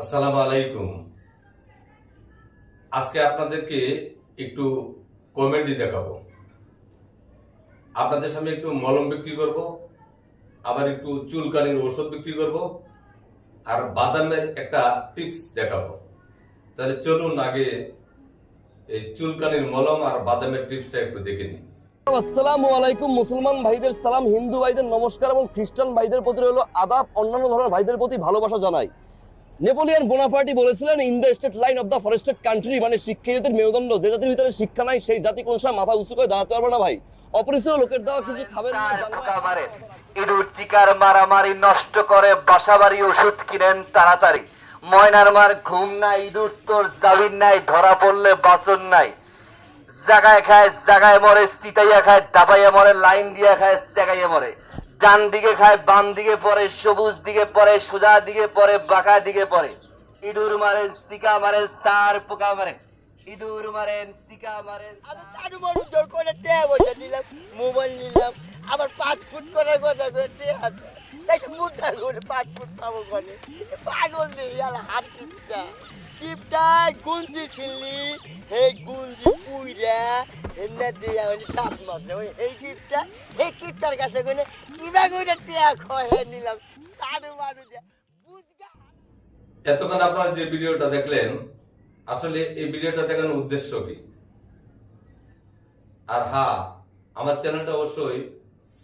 আসসালামু আলাইকুম। আজকে আপনাদেরকে একটু কমেডি দেখাবো। আপনাদের সামনে একটু মলম বিক্রি করব, আবার একটু চুলকানির ওষুধ বিক্রি করব, আর বাদামের একটা টিপস দেখাবো। তাহলে চলুন আগে এই চুলকানির মলম আর বাদামের টিপসটা একটু দেখে নিই। আসসালামু আলাইকুম, মুসলমান ভাইদের সালাম, হিন্দু ভাইদের নমস্কার এবং খ্রিস্টান ভাইদের প্রতি রইল আদাব, অন্যান্য ধরনের ভাইদের প্রতি ভালোবাসা জানাই। নেপোলিয়ান বোনাপার্টি বলেছিলেন in the state line of the forested country মানে শিক্ষা জাতির মেরুদণ্ড, যে জাতির ভিতরে শিক্ষা নাই, সেই জাতি কোন সময় মাথা উঁচু করে দাঁড়াতে পারবে না ভাই। অপরিচিত লোকের দেওয়া কিছু খাবেন ইঁদুর চিকার মারামারি নষ্ট করে ওষুধ কিনেন তাড়াতাড়ি। ময়নার মার ঘুম নাই, ইঁদুর তোর জাবির নাই, ধরা পড়লে বাসন নাই। জাগায় খায়, জাগায় মরে, চিতাইয়া খায় ডাবাইয়া মরে, লাইন দিয়া খায়, জাগাইয়া মরে। ডান দিকে খায়, বাম দিকে পরে সবুজ দিকে পরে সোজা দিকে পরে বাঁকা দিকে পরে ইঁদুর মারেন চিকা মারেন সার পোকা মারে। ইঁদুর মারেন চিকা মারেন আমি চারু মানুষ করে টেয়া নিলাম, মোবাইল নিলাম, আবার পাঁচ ফুট করে টেয়া দেখে মুদ্রা পাঁচ ফুট পাবো পাগল নেই, আর হাত কিপটা গুঞ্জি ছিলি? এই গুঞ্জি পুইরা এনে দিয়া হলি সাপ মারছে। ওই এই কিপটা, এই কিপটার কাছে করে কিবা করে টেয়া খয়ে নিলাম। চারু মানুষ বুঝগা। এতক্ষণ আপনারা যে ভিডিওটা দেখলেন, আসলে এই ভিডিওটা দেখানোর উদ্দেশ্য কি? আর হ্যাঁ আমার চ্যানেলটা অবশ্যই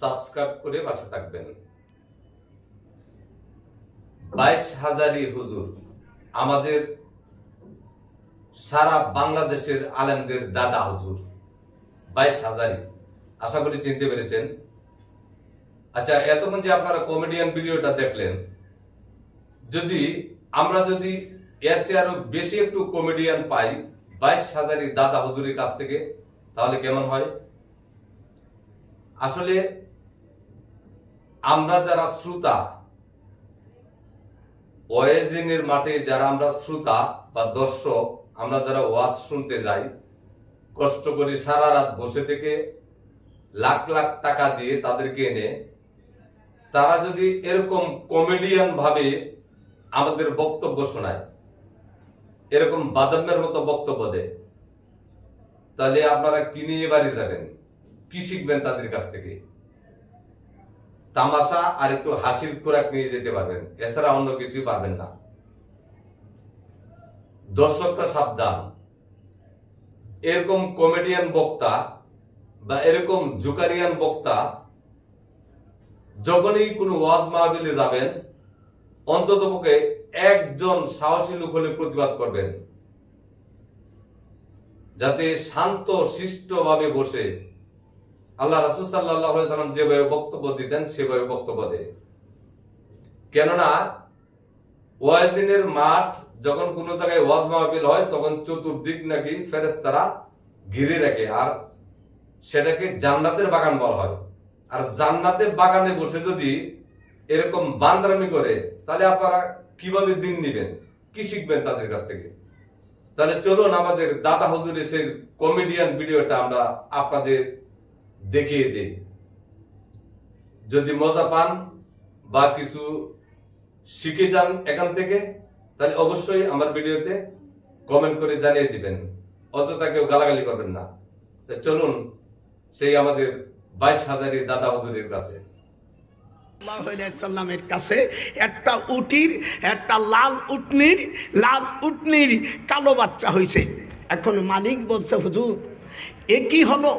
সাবস্ক্রাইব করে পাশে থাকবেন। বাইশ হাজারি হুজুর। আমাদের সারা বাংলাদেশের আলেমদের দাদা হুজুর। বাইশ হাজারি আশা করি চিনতে পেরেছেন। আচ্ছা এতক্ষণ যে আপনারা কমেডিয়ান ভিডিওটা দেখলেন, যদি আমরা যদি এর চেয়ে আরও বেশি একটু কমেডিয়ান পাই, বাইশ হাজারি দাদা হুজুরের কাছ থেকে, তাহলে কেমন হয়? আসলে আমরা যারা শ্রোতা ওয়েজিনের মাঠে যারা আমরা শ্রোতা বা দর্শক আমরা যারা ওয়াজ শুনতে যাই, কষ্ট করে সারা রাত বসে থেকে লাখ লাখ টাকা দিয়ে তাদেরকে এনে, তারা যদি এরকম কমেডিয়ান ভাবে আমাদের বক্তব্য শোনায়, এরকম বাদামের মতো বক্তব্য দেয়, তাহলে আপনারা কি নিয়ে বাড়ি যাবেন? কি শিখবেন তাদের কাছ থেকে? তামাশা আর একটু হাসির খোরাক নিয়ে যেতে পারবেন, এছাড়া অন্য কিছু পারবেন না। দর্শকরা সাবধান। এরকম কমেডিয়ান বক্তা বা এরকম জুকারিয়ান বক্তা যখনই কোনো ওয়াজ মাহবিলে যাবেন অন্ততপক্ষে একজন সাহসী লোক হলে প্রতিবাদ করবেন। যাতে শান্ত, শিষ্টভাবে বসে আল্লাহ রাসুল সাল্লাম যেভাবে বক্তব্য দিতেন, সেভাবে বক্তব্য দেয়। কেননা ওয়াজিনের মাঠ যখন কোন জায়গায় ওয়াজ মাহফিল হয়, তখন চতুর্দিক নাকি ফেরেস্তারা ঘিরে রাখে। আর সেটাকে জান্নাতের বাগান বলা হয়। আর জান্নাতের বাগানে বসে যদি এরকম বান্দারামি করে, তাহলে আপনারা কীভাবে দিন নিবেন? কি শিখবেন তাদের কাছ থেকে? তাহলে চলুন আমাদের দাদা হুজুরের সেই কমেডিয়ান ভিডিওটা আমরা আপনাদের দেখিয়ে দিই। যদি মজা পান বা কিছু শিখে যান এখান থেকে তাহলে অবশ্যই আমার ভিডিওতে কমেন্ট করে জানিয়ে দিবেন। অযথা কেউ গালাগালি করবেন না। চলুন, সেই আমাদের বাইশ হাজারি দাদা হুজুরের কাছে। সাল্লামের কাছে একটা উটির, একটা লাল উটনির লাল উটনির কালো বাচ্চা হয়েছে এখন মালিক বলছে, হুজুর, এ কি হলো?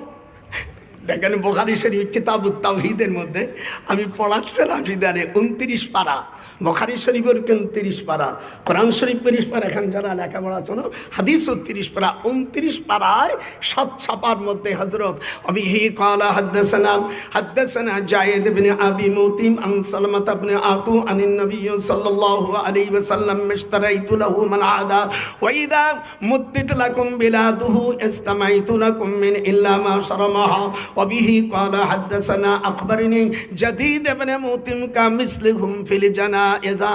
দেখেন বোখারি শরীফ কিতাবুত তাওহিদের মধ্যে, আমি পড়াচ্ছিলাম সিদারে উনত্রিশ পারা। বখারি শরীফের কেন তিরিশ পারা? কোরআন শরীফ তিরিশ পারা, এখন যারা লেখাপড়া চলো হাদিসও তিরিশ পারা, উনত্রিশ পারায় সৎ ছাপার মধ্যে হজরত অবিহি কালা হাদ্দাসানা হাদ্দাসানা জায়েদ ইবনে আবি মুতিম আন সালমাত ইবনে আকু আনিন নবী সাল্লাল্লাহু আলাইহি ওয়াসাল্লাম, ইশতারাইতু লাহু মান আদা, ওয়া ইদা মুদ্দিত লাকুম বিলাদুহু, ইসতামাইতু লাকুম মিন ইল্লা মা শারমাহা ওবিহি কালা হাদ্দাসানা আখবারনি জাদীদ ইবনে মুতিম কা মিসলিহুম ফিল জানা এজা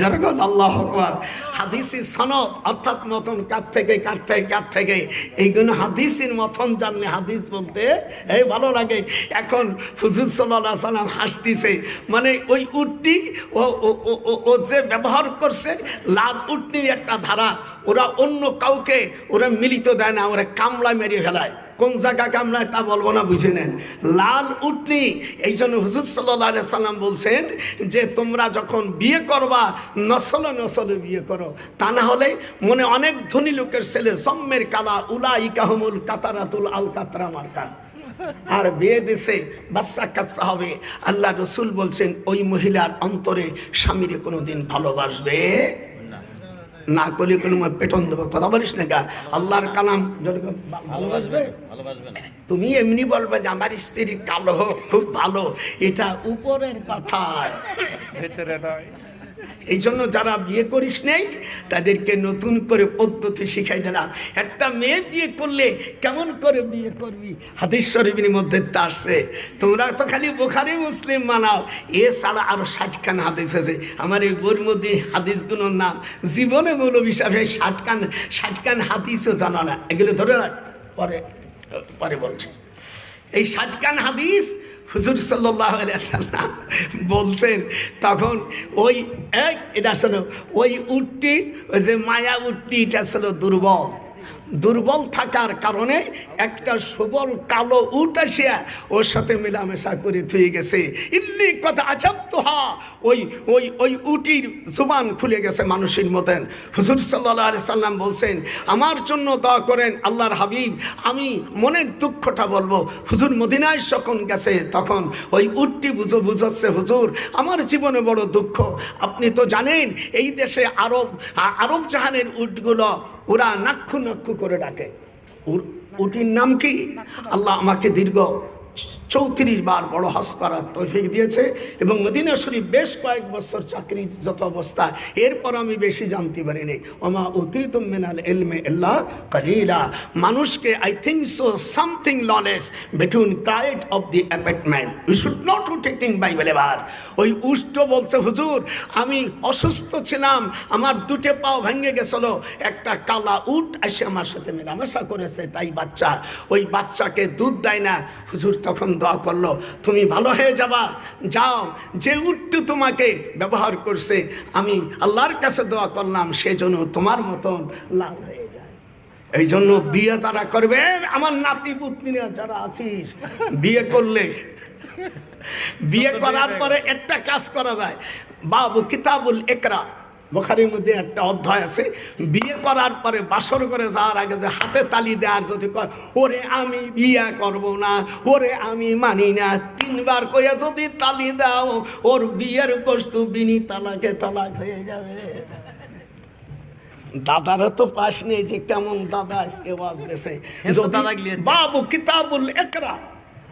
যেরকম আল্লাহ আকবর। হাদিসি সনদ অর্থাৎ মতন কার থেকে কার থেকে কার থেকে? এইগুলো হাদিসির মতন জানলে হাদিস বলতে, এই ভালো লাগে। এখন হুজুর সাল্লাহ সাল্লাম হাসতিছে মানে ওই উটটি, ও ও যে ব্যবহার করছে, লাল উটনির একটা ধারা, ওরা অন্য কাউকে, ওরা মিলিত দেয় না, ওরা কামলা মেরে ফেলায়। কোন জায়গা কামড়ায় তা বলব না, বুঝে নেন। লাল উটনি, এই জন্য হুজুর সাল্লাহ সাল্লাম বলছেন যে, তোমরা যখন বিয়ে করবা, নসলে নসলে বিয়ে করো। তা না হলে মনে অনেক ধনী লোকের ছেলে, জম্মের কালা উলা ইকাহমুল কাতারাতুল আল কাতরা মার্কা। আর বিয়ে দেশে বাচ্চা কাচ্চা হবে। আল্লাহ রসুল বলছেন, ওই মহিলার অন্তরে স্বামীরে কোনোদিন ভালোবাসবে না করলে কোনো পেটন দেবো, কথা বলিস না গা। আল্লাহর কালাম ভালোবাসবে? তুমি এমনি বলবে যে আমার স্ত্রী কালো হোক খুব ভালো। এটা উপরের কথা। এই জন্য যারা বিয়ে করিস নেই, তাদেরকে নতুন করে পদ্ধতি শিখাই দিলাম। একটা মেয়ে বিয়ে করলে কেমন করে বিয়ে করবি? হাদিস শরীফের মধ্যে তা আসছে। তোমরা তো খালি বোখারি মুসলিম মানাও। এছাড়া আরও ষাটখান হাদিস আছে। আমার এই বইয়ের মধ্যে হাদিসগুলোর নাম জীবনে মৌলবী সাহেব ষাটখান ষাটখান হাদিসও জানা না। এগুলো ধরে রাখ। পরে পরে বলছি। এই ষাটকান হাদিস হুজুর সাল্লাহ সাল্লাম বলছেন, তখন ওই এক, এটা আসলে ওই উটটি, ওই যে মায়া উটটি, এটা আসলে দুর্বল। দুর্বল থাকার কারণে একটা সবল কালো উট আসিয়া ওর সাথে মেলামেশা করে থুয়ে গেছে। ইল্লি কথা আচাপ তো হা ওই ওই ওই উটির জুবান খুলে গেছে মানুষের মতন। হুজুর সাল্লাহ সাল্লাম বলছেন, আমার জন্য দোয়া করেন আল্লাহর হাবিব, আমি মনের দুঃখটা বলব। হুজুর মদিনায় যখন গেছে, তখন ওই উটটি বুঝো বুঝাচ্ছে, হুজুর, আমার জীবনে বড় দুঃখ। আপনি তো জানেন, এই দেশে আরব আরব জাহানের উটগুলো, ওরা নাক্ষু নাক্ষু করে ডাকে। উটির নাম কি? আল্লাহ আমাকে দীর্ঘ চৌত্রিশ বার বড় হজ করার তৌফিক দিয়েছে এবং মদিনা শরীফ বেশ কয়েক বছর চাকরি যত অবস্থা, এরপর আমি বেশি জানতে পারিনি। ওমা অতীত মেনাল এলমে এল্লা কালিলা। মানুষকে I think so something knowledge between crate of the apartment we should not taking Bible এবার ওই উষ্ট বলছে, হুজুর, আমি অসুস্থ ছিলাম, আমার দুটে পাও ভেঙে গেছিল, একটা কালা উট এসে আমার সাথে মেলামেশা করেছে, তাই বাচ্চা। ওই বাচ্চাকে দুধ দেয় না। হুজুর তখন দোয়া করল তুমি ভালো হয়ে যাবা যাও যে উটটু তোমাকে ব্যবহার করছে আমি আল্লাহর কাছে দোয়া করলাম সেজন্য তোমার মতন লাল হয়ে যায়। এই জন্য বিয়ে যারা করবে আমার নাতি পুতনিরা যারা আছিস বিয়ে করলে বিয়ে করার পরে একটা কাজ করা যায় বাবু কিতাবুল একরা বোখারির মধ্যে একটা অধ্যায় আছে বিয়ে করার পরে বাসর করে যাওয়ার আগে যে হাতে তালি দেওয়ার যদি কয় ওরে আমি বিয়ে করব না ওরে আমি মানি না। তিনবার কইয়া যদি তালি দাও ওর বিয়ের বস্তু বিনি তালাকে তালাক হয়ে যাবে। দাদারও তো পাশ নেই যে কেমন দাদা আজকে বাজতেছে। বাবু কিতাবুল একরা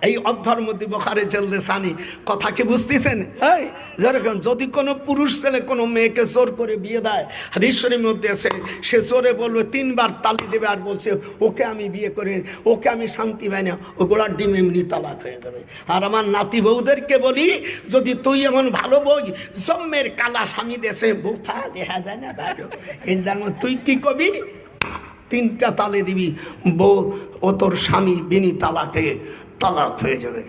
এই অধ্যার মধ্যে বখারে চলতে সানি। কথা কি বুঝতেছেন? হ্যাঁ যেরকম যদি কোনো পুরুষ ছেলে কোনো মেয়েকে জোর করে বিয়ে দেয় হাদিশ্বরের মধ্যে আছে, সে জোরে বলবে, তিনবার তালি দেবে আর বলছে, ওকে আমি বিয়ে করে, ওকে আমি শান্তি পাই না, ও গোড়ার ডিম এমনি তালাক হয়ে যাবে। আর আমার নাতি বউদেরকে বলি, যদি তুই এমন ভালো বই, জম্মের কালা স্বামী দেশে বউ থা দেখা যায় না তার তুই কি কবি? তিনটা তালে দিবি, বউ ও তোর স্বামী বিনি তালাকে তালাক হয়ে যাবে।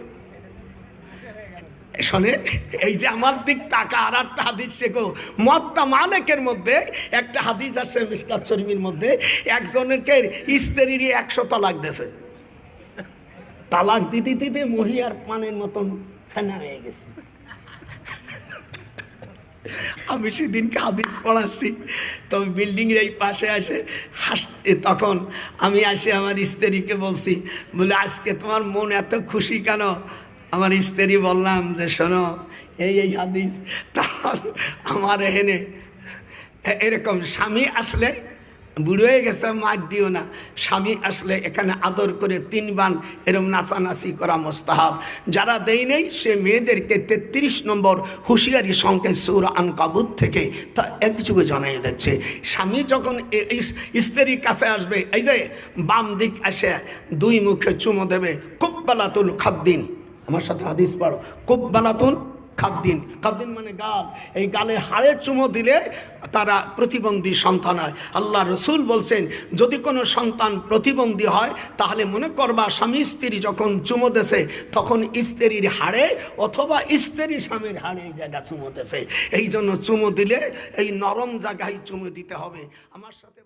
শোনেন এই যে আমার দিক তাকা, আর একটা হাদিস শেখো। মত্তা মালেকের মধ্যে, একটা হাদিস আছে মিসকাত শরীফের মধ্যে, একজনকে স্ত্রীর একশো তালাক দিয়েছে। তালাক দিতে দিতে মহিয়ার পানের মতন ফেনা হয়ে গেছে। আমি সেদিনকে হাদিস পড়াচ্ছি। তো বিল্ডিংয়ের এই পাশে আসে হাসতে তখন আমি আসে আমার স্ত্রীকে বলছি, বলে, আজকে তোমার মন এত খুশি কেন? আমার স্ত্রী বললাম যে, শোনো, এই এই হাদিস তার আমার এখানে এরকম স্বামী আসলে বুড়ো হয়ে গেছে, মার দিও না। স্বামী আসলে এখানে আদর করে তিন বান এরম নাচানাচি করা মোস্তাহাব। যারা দেই নেই, সে মেয়েদেরকে তেত্রিশ নম্বর হুঁশিয়ারি সংকেত সৌর আনকাবুত থেকে তা এক যুগে জানাই দিচ্ছে। স্বামী যখন স্ত্রীর কাছে আসবে, এই যে বাম দিক আসে, দুই মুখে চুমো দেবে, কুব্বালাতুল খাদ্দিন। আমার সাথে হাদিস পড়ো। কুব্বালাতুন খাদ্দিন খাদ্দিন মানে গাল। এই গালে হাড়ে চুমো দিলে তারা প্রতিবন্ধী সন্তান হয়। আল্লাহ রসুল বলছেন, যদি কোনো সন্তান প্রতিবন্ধী হয়, তাহলে মনে করবা স্বামী স্ত্রী যখন চুমো দেশে তখন স্ত্রীর হাড়ে অথবা স্ত্রী স্বামীর হাড়ে এই জায়গা চুমো দেশে এই জন্য চুমো দিলে এই নরম জায়গায় চুমো দিতে হবে। আমার সাথে